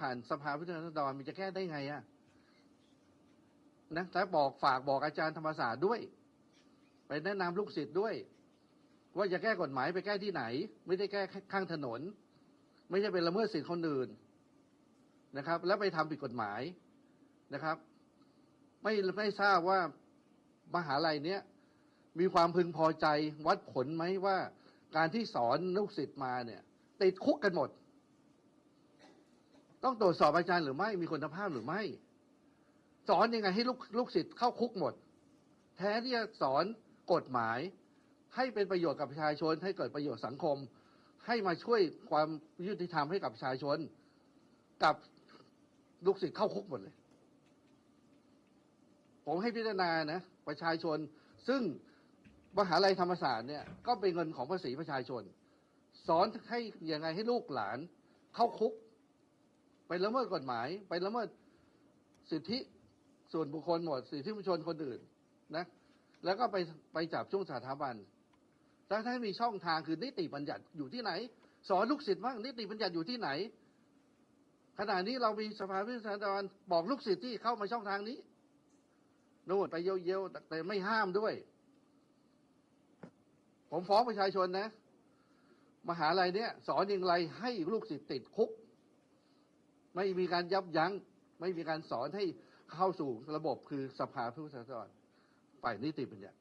ผ่านสภาผู้แทนราษฎรมันจะแก้ได้ไงอะนะแต่บอกฝากบอกอาจารย์ธรรมศาสตร์ด้วย ไปแนะนำลูกศิษย์ด้วย ว่าจะแก้กฎหมายไปแก้ที่ไหน ไม่ได้แก้ข้างถนน ไม่ใช่เป็นละเมิดสิทธิคนอื่นนะครับ แล้วไปทำผิดกฎหมายนะครับ ไม่ไม่ทราบว่ามหาลัยเนี้ยมีความพึงพอใจวัดผลไหมว่า การที่สอนลูกศิษย์มาเนี่ย ติดคุกกันหมด ต้องตรวจสอบอาจารย์หรือไม่ มีคุณภาพหรือไม่ สอนยังไงให้ลูกลูกศิษย์เข้าคุกหมด แท้ที่จะสอนกฎหมาย ให้เป็นประโยชน์กับประชาชน ให้เกิดประโยชน์สังคม ให้มาช่วยความยุติธรรมให้กับประชาชน กับลูกศิษย์เข้าคุกหมดเลย ผมให้พิจารณานะ ประชาชน ซึ่งมหาลัยธรรมศาสตร์เนี่ย ก็เป็นเงินของภาษีประชาชน สอนให้ยังไงให้ลูกหลานเข้าคุก ไปละเมิดกฎหมาย ไปละเมิดสิทธิส่วนบุคคลหมด สิทธิมชนคนอื่นนะ แล้วก็ไปไปจับช่วงสถาบันถ้าถ้ามีช่องทางคือนิติบัญญัติอยู่ที่ไหน สอนลูกศิษย์ว่านิติบัญญัติอยู่ที่ไหน ขณะนี้เรามีสภาวิศาดรบอกลูกศิษย์ที่เข้ามาช่องทางนี้นู่นไปเยี่ยวๆแต่ไม่ห้ามด้วย ผมฟ้องประชาชนนะ มหาลัยเนี้ยสอนอย่างไรให้ลูกศิษย์ติดคุก ไม่มีการยับยั้ง ไม่มีการสอนให้เข้าสู่ระบบคือสภาผู้แทนราษฎรฝ่ายนิติบัญญัติ